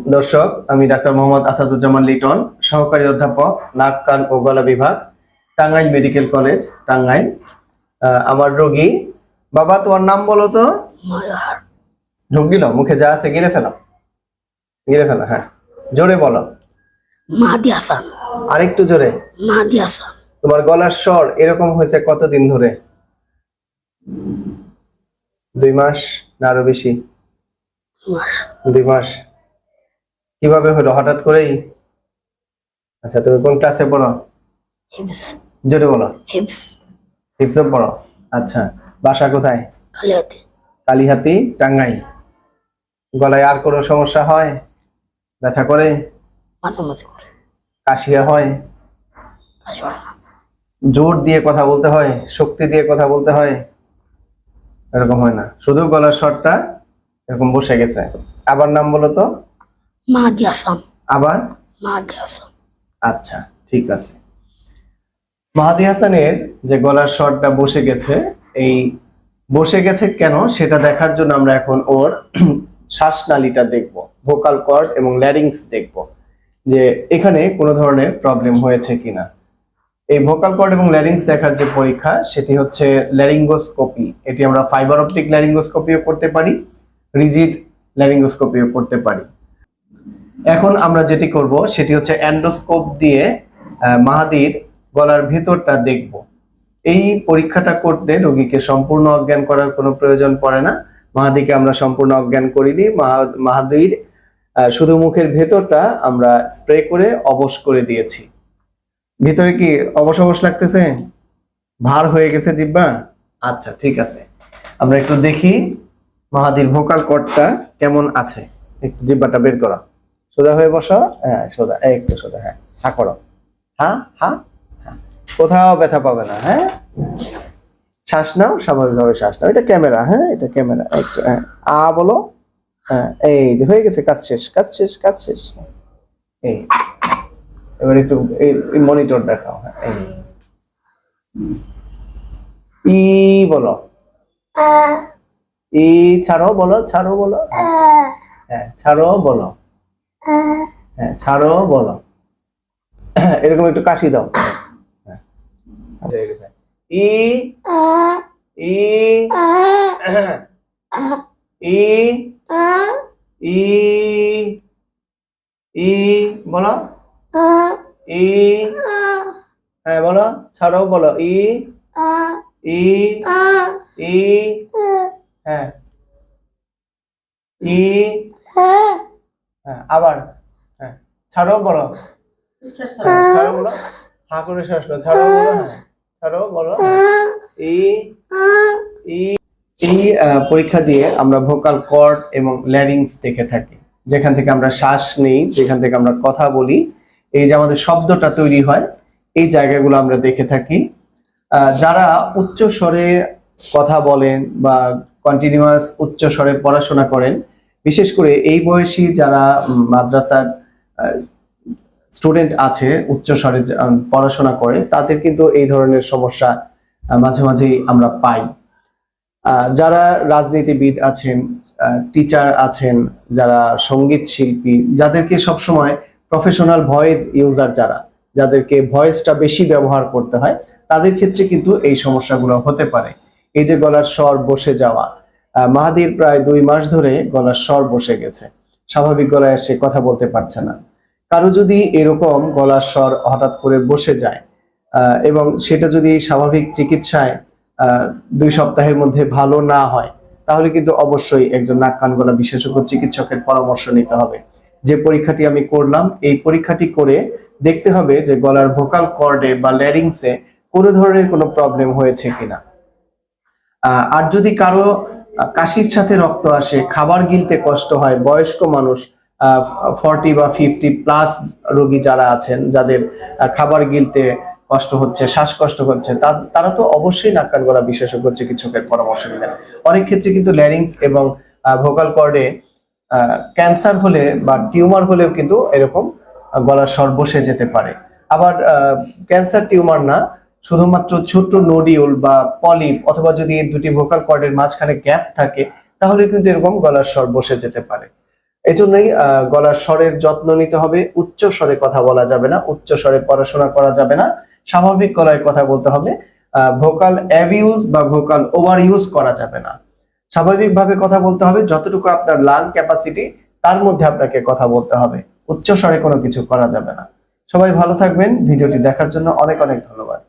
দর্শক আমি ডাক্তার মোহাম্মদ আসাদুজ্জামান লিটন সহকারী অধ্যাপক নাক কান ও গলা বিভাগ টাঙ্গাইল মেডিকেল কলেজ টাঙ্গাইল। আমার রোগী বাবা তোমার নাম বলো তো? মায়াহার ঢুক গিল মুখে যা আছে গিলে ফেলো। গিলে ফেলো হ্যাঁ। জোরে বলো। মাহাদি হাসান। আরেকটু জোরে। মাহাদি হাসান। তোমার গলার স্বর এরকম হয়েছে কতদিন ধরে? দুই মাস না আরও বেশি? দুই মাস। কীভাবে হলো? হঠাৎ করেই? আচ্ছা তুমি কোন ক্লাসে পড়ো? জোরে বলো। হিপসব পড়ো? আচ্ছা বাসা কোথায়? কালিয়াতে কালীহাতি টাঙ্গাইল। গলায় আর কোনো সমস্যা হয়? ব্যথা করে? মাঝে করে। কাশিয়া হয়? জোর দিয়ে কথা বলতে হয়? শক্তি দিয়ে কথা বলতে হয়? এরকম হয় না। শুধু গলার স্বরটা এরকম বসে গেছে। আবার নাম বলো তো। মাহাদি হাসান আবার? মাহাদি হাসান আচ্ছা ঠিক আছে। মাহাদি হাসানের যে গলার স্বরটা বসে গেছে এই বসে গেছে কেন সেটা দেখার জন্য আমরা এখন ওর শ্বাসনালীটা দেখব ভোকাল কর্ড এবং ল্যারিংস দেখব যে এখানে কোনো ধরনের প্রবলেম হয়েছে কিনা। এই ভোকাল কর্ড এবং ল্যারিংস দেখার যে পরীক্ষা সেটি হচ্ছে ল্যারিঙ্গোস্কোপি এটি আমরা ফাইবার অপটিক ল্যারিঙ্গোস্কোপিও করতে পারি রিজিড ল্যারিঙ্গোস্কোপিও করতে পারি। এখন আমরা যেটি করব, সেটি হচ্ছে অ্যান্ডোস্কোপ দিয়ে মাহাদির গলার ভেতরটা দেখব। এই পরীক্ষাটা করতে রোগীকে সম্পূর্ণ অজ্ঞান করার কোনো প্রয়োজন পড়ে না। মাহাদিকে আমরা সম্পূর্ণ অজ্ঞান করিনি। মাহা- মাহাদির শুধু মুখের ভেতরটা আমরা স্প্রে করে অবশ করে দিয়েছি। ভিতরে কি অবশ অবশ লাগতেছে? ভার হয়ে গেছে জিব্বা? আচ্ছা ঠিক আছে। আমরা একটু দেখি মাহাদির ভোকাল কর্ডটা কেমন আছে। একটু জিব্বাটা বের করো। সোজা হয়ে বসো। হ্যাঁ সোজা একটু সোজা হ্যাঁ হা করো। হ্যাঁ হ্যাঁ হ্যাঁ। কোথাও ব্যথা পাবে না হ্যাঁ? শ্বাস নাও স্বাভাবিকভাবে শ্বাস নাও। এটা ক্যামেরা হ্যাঁ এটা ক্যামেরা একটু হ্যাঁ। আ বলো হ্যাঁ এই হয়ে গেছে কাজ শেষ কাজ শেষ কাজ শেষ। এই এবার একটু এই মনিটর দেখাও হ্যাঁ এই। ই বলো। ই ছাড়ো বলো ছাড়ো বলো। হ্যাঁ ছাড়ো বলো। হ্যাঁ ছাড়ো, বলো। এরকম একটু কাশি দাও। হ্যাঁ। গেছে। ই ই ই ই ই, বলো। ই হ্যাঁ বলো। ছাড়ো, বলো। ই ই ই হ্যাঁ। ই হ্যাঁ আবার হ্যাঁ ছাড়ো বলো। ছাড়ো শ্বাস ছাড়ো বলো হ্যাঁ এই পরীক্ষা দিয়ে আমরা ভোকাল কর্ড এবং ল্যারিংস দেখে থাকি। যেখান থেকে আমরা শ্বাস নেই, যেখান থেকে আমরা কথা বলি, এই যে আমাদের শব্দটা তৈরি হয়, এই জায়গাগুলো আমরা দেখে থাকি। যারা উচ্চ স্বরে কথা বলেন বা কন্টিনিউয়াস উচ্চ স্বরে পড়াশোনা করেন বিশেষ করে এই বয়সী যারা মাদ্রাসার স্টুডেন্ট আছে, উচ্চ স্বরে পড়াশোনা করে, তাদের কিন্তু এই ধরনের সমস্যা মাঝে মাঝেই আমরা পাই। যারা রাজনীতিবিদ আছেন টিচার আছেন, যারা সংগীত শিল্পী, যাদেরকে সবসময় প্রফেশনাল ভয়েস ইউজার যারা, যাদেরকে ভয়েসটা বেশি ব্যবহার করতে হয়, তাদের ক্ষেত্রে কিন্তু এই সমস্যাগুলো হতে পারে। এই যে গলার স্বর বসে যাওয়া মাহাদির প্রায় দুই মাস ধরে গলার স্বর বসে গেছে। স্বাভাবিক গলায় সে কথা বলতে পারছে না। কারও যদি এরকম গলার স্বর হঠাৎ করে বসে যায় এবং সেটা যদি স্বাভাবিক চিকিৎসায় দুই সপ্তাহের মধ্যে ভালো না হয়, তাহলে কিন্তু অবশ্যই একজন নাক কান গলা বিশেষজ্ঞ চিকিৎসকের পরামর্শ নিতে হবে। যে পরীক্ষাটি আমি করলাম, এই পরীক্ষাটি করে দেখতে হবে যে গলার ভোকাল কর্ডে বা ল্যারিংসে কোনো ধরনের কোনো প্রবলেম হয়েছে কিনা। আর যদি কারও কাশির সাথে রক্ত আসে, খাবার গিলতে কষ্ট হয়, বয়স্ক মানুষ ফর্টি বা ফিফটি প্লাস রোগী যারা আছেন, যাদের খাবার গিলতে কষ্ট হচ্ছে, শ্বাসকষ্ট হচ্ছে তারা তো অবশ্যই নাক কান গলা বিশেষজ্ঞ চিকিৎসকের পরামর্শ নেবেন অনেক ক্ষেত্রে কিন্তু ল্যারিংস এবং ভোকাল কর্ডে ক্যান্সার হলে বা টিউমার হলেও কিন্তু এরকম গলার স্বর বসে যেতে পারে। আবার ক্যান্সার টিউমার না শুধুমাত্র ছোট্ট নোডিউল বা পলিপ অথবা যদি এই দুটি ভোকাল কর্ডের মাঝখানে গ্যাপ থাকে তাহলে কিন্তু এরকম গলার স্বর বসে যেতে পারে। এই জন্যই আহ, গলার স্বরের যত্ন নিতে হবে। উচ্চ স্বরে কথা বলা যাবে না উচ্চ স্বরে পড়াশোনা করা যাবে না। স্বাভাবিক গলায় কথা বলতে হবে। ভোকাল অ্যাবিউজ বা ভোকাল ওভার ইউজ করা যাবে না। স্বাভাবিকভাবে কথা বলতে হবে। যতটুকু আপনার লাং ক্যাপাসিটি তার মধ্যে আপনাকে কথা বলতে হবে। উচ্চ স্বরে কোনো কিছু করা যাবে না। সবাই ভালো থাকবেন। ভিডিওটি দেখার জন্য অনেক অনেক ধন্যবাদ।